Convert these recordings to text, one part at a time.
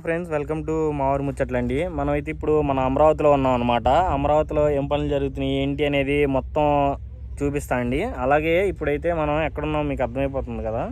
Friends welcome to మా ఊరు ముచ్చట్లండి. మనం అయితే ఇప్పుడు మన అమరావతిలో ఉన్నాం అనమాట అమరావతిలో ఏం పనులు జరుగుతున్నాయి ఏంటి అనేది మొత్తం చూపిస్తా అండి. అలాగే ఇప్పుడైతే మనం ఎక్కడున్నాం మీకు అర్థమైపోతుంది కదా.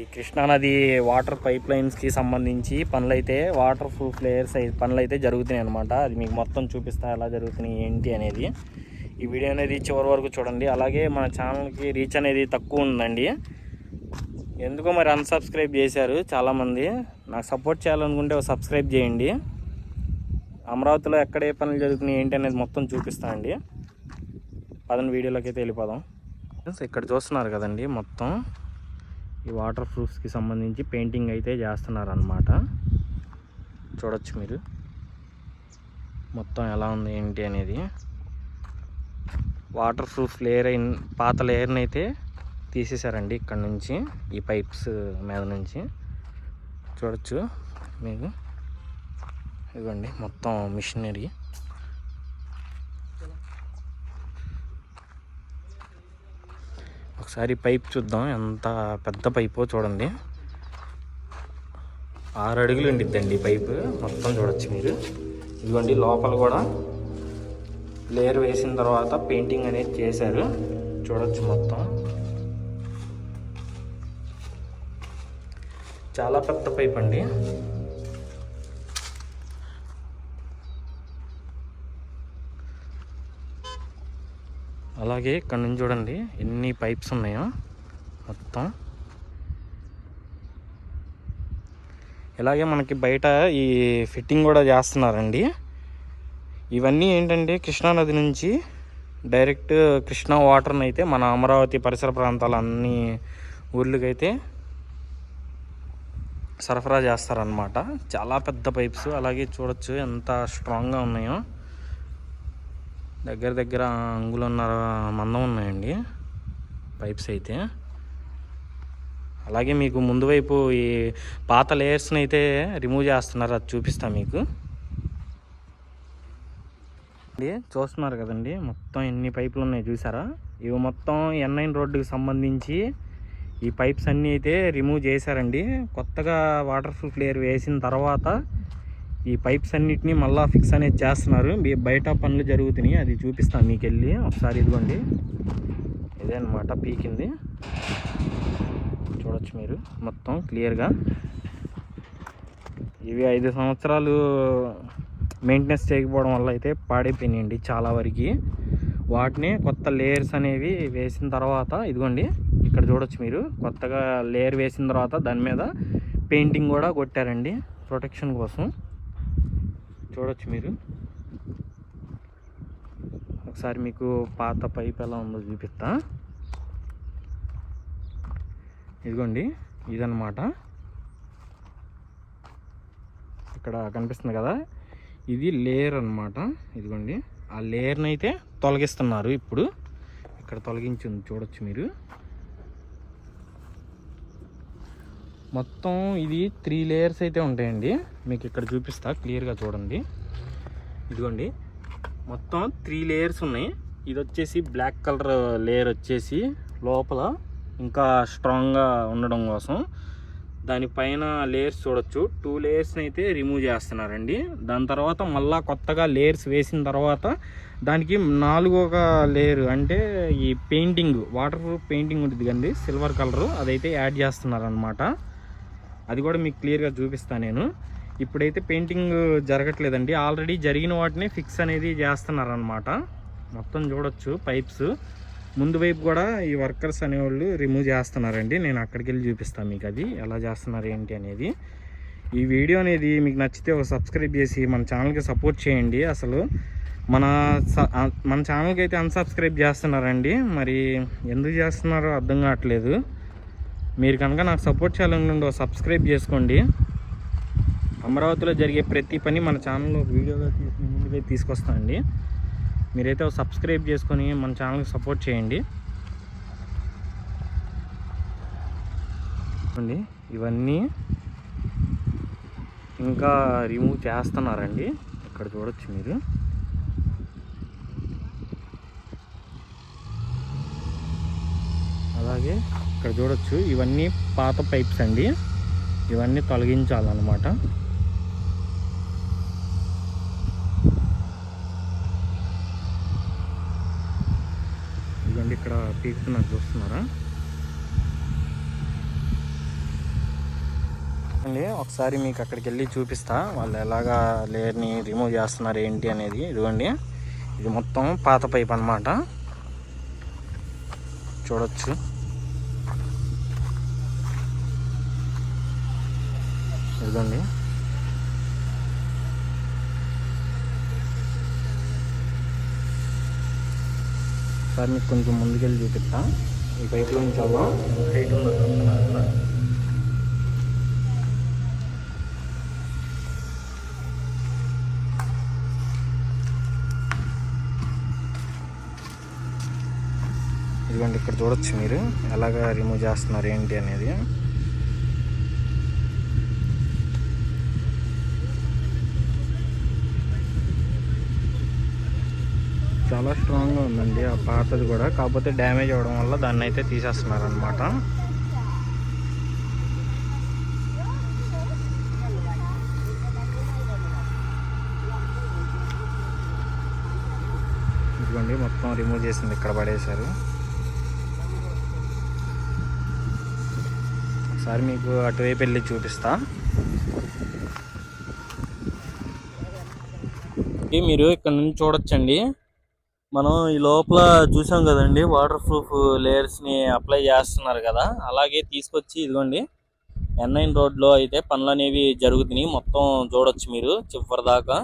ఈ కృష్ణానది వాటర్ పైప్ లైన్స్కి సంబంధించి పనులైతే వాటర్ ప్రూఫ్ లేయర్స్ పనులు అయితే జరుగుతున్నాయి అనమాట అది మీకు మొత్తం చూపిస్తా ఎలా జరుగుతున్నాయి ఏంటి అనేది. ఈ వీడియో అనేది చివరి వరకు చూడండి. అలాగే మన ఛానల్కి రీచ్ అనేది తక్కువ ఉందండి. ఎందుకో మరి అన్సబ్స్క్రైబ్ చేశారు చాలామంది. నాకు సపోర్ట్ చేయాలనుకుంటే సబ్స్క్రైబ్ చేయండి. అమరావతిలో ఎక్కడ ఏ పనులు జరుగుతున్నాయి ఏంటి అనేది మొత్తం చూపిస్తా అండి. పదని వీడియోలోకి అయితే వెళ్ళిపోదాం. ఇక్కడ చూస్తున్నారు కదండి మొత్తం. ఈ వాటర్ ప్రూఫ్స్కి సంబంధించి పెయింటింగ్ అయితే చేస్తున్నారనమాట చూడొచ్చు మీరు. మొత్తం ఎలా ఉంది ఏంటి అనేది. వాటర్ ప్రూఫ్ లేయర్ అయిన పాత లేయర్ని అయితే తీసేశారండి ఇక్కడ నుంచి ఈ పైప్స్ మీద నుంచి. చూడొచ్చు మీకు. ఇదిగోండి మొత్తం మిషనరీ. ఒకసారి పైప్ చూద్దాం ఎంత పెద్ద పైపో చూడండి. ఆరు అడుగులు ఉండిద్దండి పైప్ మొత్తం చూడొచ్చు మీరు. ఇదిగోండి లోపల కూడా లేయర్ వేసిన తర్వాత పెయింటింగ్ అనేది చేశారు. చూడొచ్చు మొత్తం. చాలా పెద్ద పైప్ అండి. అలాగే ఇక్కడ నుంచి చూడండి ఎన్ని పైప్స్ ఉన్నాయో మొత్తం. ఇలాగే మనకి బయట ఈ ఫిట్టింగ్ కూడా చేస్తున్నారండి. ఇవన్నీ ఏంటంటే కృష్ణానది నుంచి డైరెక్ట్ కృష్ణా వాటర్ని అయితే మన అమరావతి పరిసర ప్రాంతాల అన్ని ఊర్లకైతే సరఫరా చేస్తారనమాట చాలా పెద్ద పైప్స్ అలాగే చూడొచ్చు ఎంత స్ట్రాంగ్గా ఉన్నాయో. దగ్గర దగ్గర అంగులున్నర మందం ఉన్నాయండి పైప్స్ అయితే. అలాగే మీకు ముందు వైపు ఈ పాత లేయర్స్ని అయితే రిమూవ్ చేస్తున్నారు అది చూపిస్తా మీకు. ఇది చూస్తున్నారు కదండి మొత్తం ఎన్ని పైపులు ఉన్నాయి చూసారా? ఇవి మొత్తం ఎన్ఐన్ రోడ్డుకి సంబంధించి ఈ పైప్స్ అన్నీ అయితే రిమూవ్ చేశారండి. కొత్తగా వాటర్ ప్రూఫ్ లేయర్ వేసిన తర్వాత ఈ పైప్స్ అన్నిటిని మళ్ళీ ఫిక్స్ అనేది చేస్తున్నారు. మీ బయట పనులు జరుగుతున్నాయి. అది చూపిస్తాను మీకు వెళ్ళి ఒకసారి ఇదిగోండి. ఇదే అనమాట పీకింది. చూడొచ్చు మీరు. మొత్తం క్లియర్గా ఇవి ఐదు సంవత్సరాలు మెయింటెనెన్స్ చేయకపోవడం వల్ల అయితే పాడైపోయినాయండి చాలా వరకు. వాటిని కొత్త లేయర్స్ అనేవి వేసిన తర్వాత ఇదిగోండి. ఇక్కడ చూడొచ్చు మీరు. కొత్తగా లేయర్ వేసిన తర్వాత దాని మీద పెయింటింగ్ కూడా కొట్టారండి ప్రొటెక్షన్ కోసం. చూడొచ్చు మీరు. ఒకసారి మీకు పాత పైప్ ఎలా ఉందో చూపిస్తా. ఇదిగోండి ఇదన్నమాట. ఇక్కడ కనిపిస్తుంది కదా ఇది లేయర్ అన్నమాట. ఇదిగోండి ఆ లేయర్ని అయితే తొలగిస్తున్నారు ఇప్పుడు. ఇక్కడ తొలగించి ఉంది చూడొచ్చు మీరు. మొత్తం ఇది త్రీ లేయర్స్ అయితే ఉంటాయండి. మీకు ఇక్కడ చూపిస్తా క్లియర్గా చూడండి. ఇదిగోండి. మొత్తం త్రీ లేయర్స్ ఉన్నాయి. ఇది వచ్చేసి బ్లాక్ కలర్ లేయర్ వచ్చేసి లోపల ఇంకా స్ట్రాంగ్గా ఉండడం కోసం. దానిపైన లేయర్స్ చూడొచ్చు. టూ లేయర్స్ని అయితే రిమూవ్ చేస్తున్నారండి. దాని తర్వాత మళ్ళీ కొత్తగా లేయర్స్ వేసిన తర్వాత దానికి నాలుగొక లేయర్ అంటే ఈ పెయింటింగ్ వాటర్ ప్రూఫ్ పెయింటింగ్ ఉంటుంది కండి సిల్వర్ కలరు అదైతే యాడ్ చేస్తున్నారనమాట అది కూడా మీకు క్లియర్గా చూపిస్తాను నేను. ఇప్పుడైతే పెయింటింగ్ జరగట్లేదండి. ఆల్రెడీ జరిగిన వాటిని ఫిక్స్ అనేది చేస్తున్నారనమాట మొత్తం చూడొచ్చు పైప్స్. ముందు వైపు కూడా ఈ వర్కర్స్ అనేవాళ్ళు రిమూవ్ చేస్తున్నారండి. నేను అక్కడికి వెళ్ళి చూపిస్తాను మీకు అది. ఎలా చేస్తున్నారు ఏంటి అనేది. ఈ వీడియో అనేది మీకు నచ్చితే ఒక సబ్స్క్రైబ్ చేసి మన ఛానల్కి సపోర్ట్ చేయండి. అసలు మన స- మన ఛానల్కి అయితే అన్సబ్స్క్రైబ్ చేస్తున్నారండి. మరి ఎందుకు చేస్తున్నారో అర్థం కావట్లేదు. మీరు కనుక నాకు సపోర్ట్ చేయాలనుకుంటే ఒక సబ్స్క్రైబ్ చేసుకోండి. అమరావతిలో జరిగే ప్రతి పని మన ఛానల్లో వీడియోగా తీసి ముందుగా తీసుకొస్తానండి మీరైతే ఒక సబ్స్క్రైబ్ చేసుకొని మన ఛానల్కి సపోర్ట్ చేయండి. అండి ఇవన్నీ ఇంకా రిమూవ్ చేస్తున్నారండి. ఇక్కడ చూడొచ్చు మీరు. అలాగే ఇక్కడ చూడొచ్చు. ఇవన్నీ పాత పైప్స్ అండి. ఇవన్నీ తొలగించాలన్నమాట. ఇదిగోండి ఇక్కడ పీకుతున్నారు చూస్తున్నారా? అండి ఒకసారి మీకు అక్కడికి వెళ్ళి చూపిస్తా. వాళ్ళు ఎలాగా లేయర్ని రిమూవ్ చేస్తున్నారు ఏంటి అనేది. ఇదిగోండి. ఇది మొత్తం పాత పైప్ అన్నమాట. చూడొచ్చు. ఇదండి సార్ మీకు కొంచెం ముందుకెళ్ళి చూపిస్తా. ఈ పైప్ నుంచి అవ్వం. హైట్ ఇదిగోండి ఇక్కడ చూడొచ్చు మీరు. ఎలాగ రిమూవ్ చేస్తున్నారు ఏంటి అనేది. చాలా స్ట్రాంగ్గా ఉందండి. ఆ పాతది కూడా. కాకపోతే డ్యామేజ్ అవ్వడం వల్ల దాన్ని అయితే తీసేస్తున్నారు అనమాట ఇదిగోండి మొత్తం రిమూవ్ చేసింది. ఇక్కడ పడేశారు. ఒకసారి మీకు అటువైపు వెళ్ళి చూపిస్తా. ఇది మీరు ఇక్కడ నుంచి చూడొచ్చండి. మనం ఈ లోపల చూసాం కదండి వాటర్ ప్రూఫ్ లేయర్స్ని అప్లై చేస్తున్నారు కదా. అలాగే తీసుకొచ్చి ఇదిగోండి ఎన్ నైన్ రోడ్లో అయితే పనులు అనేవి జరుగుతున్నాయి. మొత్తం చూడొచ్చు మీరు చివరి దాకా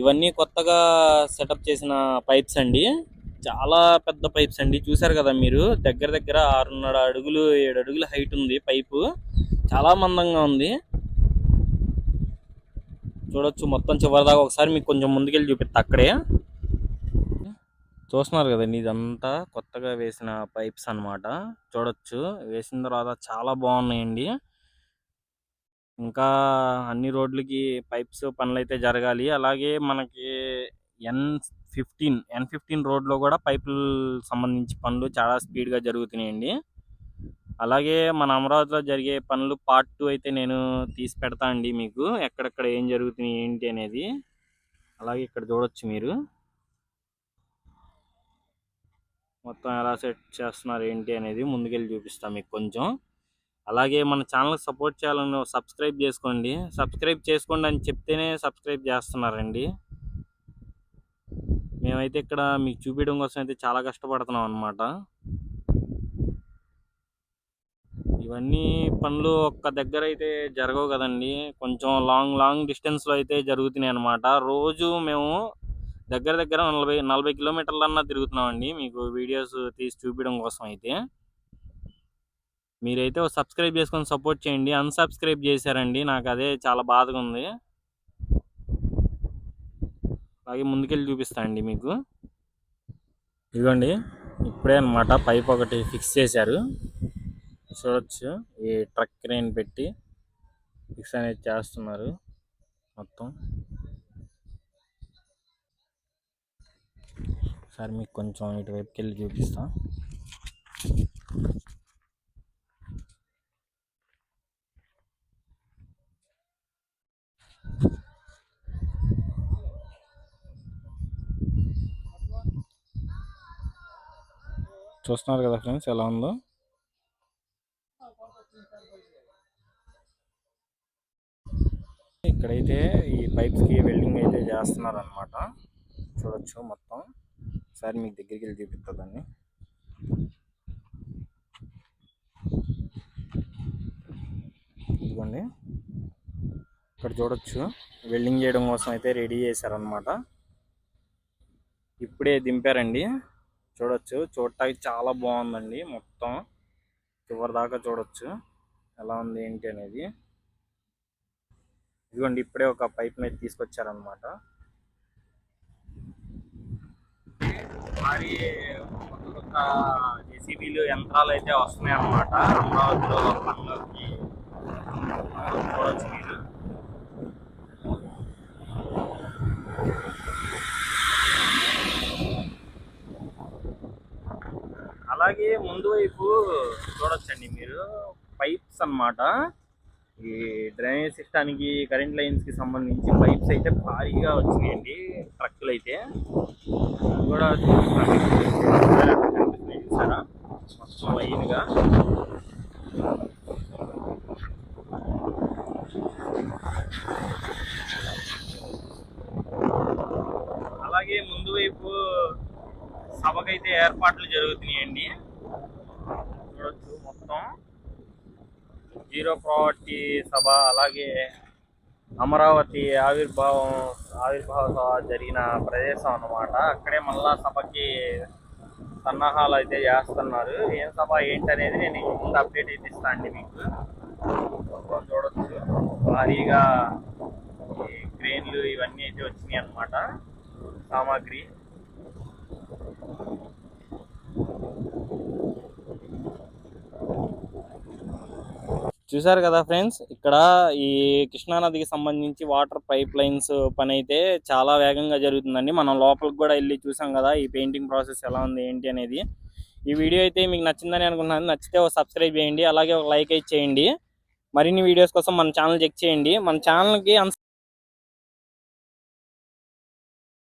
ఇవన్నీ కొత్తగా సెటప్ చేసిన పైప్స్ అండి. చాలా పెద్ద పైప్స్ అండి. చూసారు కదా మీరు? దగ్గర దగ్గర ఆరున్నర అడుగులు ఏడు అడుగుల హైట్ ఉంది పైపు చాలా మందంగా ఉంది. చూడొచ్చు మొత్తం చివరి దాకా ఒకసారి మీకు కొంచెం ముందుకెళ్ళి చూపిస్తా అక్కడే. చూస్తున్నారు కదండి ఇదంతా కొత్తగా వేసిన పైప్స్ అన్నమాట. చూడొచ్చు. వేసిన తర్వాత చాలా బాగున్నాయండి. ఇంకా అన్ని రోడ్లకి పైప్స్ పనులు అయితే జరగాలి. అలాగే మనకి ఎన్ ఫిఫ్టీన్ ఎన్ ఫిఫ్టీన్ రోడ్లో కూడా పైపులు సంబంధించి పనులు చాలా స్పీడ్గా జరుగుతున్నాయండి. అలాగే మన అమరావతిలో జరిగే పనులు పార్ట్ టూ అయితే నేను తీసి పెడతా అండి మీకు. ఎక్కడెక్కడ ఏం జరుగుతున్నాయి ఏంటి అనేది. అలాగే ఇక్కడ చూడొచ్చు మీరు. మొత్తం ఎలా సెట్ చేస్తున్నారు ఏంటి అనేది ముందుకెళ్ళి చూపిస్తాం మీకు కొంచెం. అలాగే మన ఛానల్ సపోర్ట్ చేయాలని సబ్స్క్రైబ్ చేసుకోండి. సబ్స్క్రైబ్ చేసుకోండి అని చెప్తేనే సబ్స్క్రైబ్ చేస్తున్నారండి. మేమైతే ఇక్కడ మీకు చూపించడం కోసం అయితే చాలా కష్టపడుతున్నాం అనమాట ఇవన్నీ పనులు ఒక్క దగ్గర అయితే జరగవు కదండి. కొంచెం లాంగ్ లాంగ్ డిస్టెన్స్లో అయితే జరుగుతున్నాయి అనమాట రోజు మేము దగ్గర దగ్గర నలభై నలభై కిలోమీటర్లన్నా తిరుగుతున్నామండి. మీకు వీడియోస్ తీసి చూపించడం కోసం అయితే. మీరైతే సబ్స్క్రైబ్ చేసుకొని సపోర్ట్ చేయండి. అన్సబ్స్క్రైబ్ చేశారండి. నాకు అదే చాలా బాధగా ఉంది. అలాగే ముందుకెళ్ళి చూపిస్తా అండి మీకు. ఇదిగోండి. ఇప్పుడే అనమాట పైప్ ఒకటి ఫిక్స్ చేశారు. చూడొచ్చు. ఈ ట్రక్ క్రేన్ పెట్టి ఫిక్స్ అనేది చేస్తున్నారు మొత్తం. సార్ మీకు కొంచెం ఇటువైపుకి వెళ్ళి చూపిస్తా. చూస్తున్నారు కదా ఫ్రెండ్స్ ఎలా ఉందో? ఇక్కడైతే ఈ పైప్స్కి వెల్డింగ్ అయితే చేస్తున్నారు అనమాట చూడొచ్చు మొత్తం. ఒకసారి మీకు దగ్గరికి వెళ్ళి చూపిస్తుందండి ఇదిగోండి. ఇక్కడ చూడొచ్చు. వెల్డింగ్ చేయడం కోసం అయితే రెడీ చేశారనమాట ఇప్పుడే దింపారండి. చూడొచ్చు. చూడటానికి చాలా బాగుందండి మొత్తం. చివరి దాకా చూడొచ్చు. ఎలా ఉంది ఏంటి అనేది. ఇదిగోండి ఇప్పుడే ఒక పైప్ మీద తీసుకొచ్చారనమాట మరి ఒక్కొక్క జేసీబీలు యంత్రాలు అయితే వస్తున్నాయి అన్నమాట. అమరావతిలో పనులకి చూడవచ్చు మీరు అలాగే ముందు వైపు చూడొచ్చండి మీరు. పైప్స్ అన్నమాట. ఈ డ్రైనేజ్ సిస్టానికి కరెంట్ లైన్స్కి సంబంధించి పైప్స్ అయితే భారీగా వచ్చినాయండి ట్రక్కులు అయితే. కూడా చూపిస్తాను కనిపిస్తున్నాయి చూసారా? మొత్తం లైన్గా. అలాగే ముందు వైపు సభకైతే ఏర్పాట్లు జరుగుతున్నాయండి. చూడొచ్చు మొత్తం. జీరో ప్రావర్టీ సభ అలాగే అమరావతి ఆవిర్భావం ఆవిర్భావ సభ జరిగిన ప్రదేశం అన్నమాట. అక్కడే మళ్ళా సభకి సన్నాహాలు అయితే చేస్తున్నారు. ఏం సభ ఏంటనేది నేను ముందు అప్డేట్ అయితే ఇస్తాను అండి మీకు. చూడవచ్చు చూడొచ్చు. భారీగా ఈ క్రేన్లు ఇవన్నీ అయితే వచ్చినాయి అన్నమాట. సామాగ్రి. చూసారు కదా ఫ్రెండ్స్? ఇక్కడ ఈ కృష్ణానదికి సంబంధించి వాటర్ పైప్ లైన్స్ పని అయితే చాలా వేగంగా జరుగుతుందండి. మనం లోపలికి కూడా వెళ్ళి చూసాం కదా ఈ పెయింటింగ్ ప్రాసెస్ ఎలా ఉంది ఏంటి అనేది. ఈ వీడియో అయితే మీకు నచ్చిందని అనుకుంటున్నాను. నచ్చితే ఒక సబ్స్క్రైబ్ చేయండి అలాగే ఒక లైక్ అయితే చేయండి. మరిన్ని వీడియోస్ కోసం మన ఛానల్ చెక్ చేయండి. మన ఛానల్కి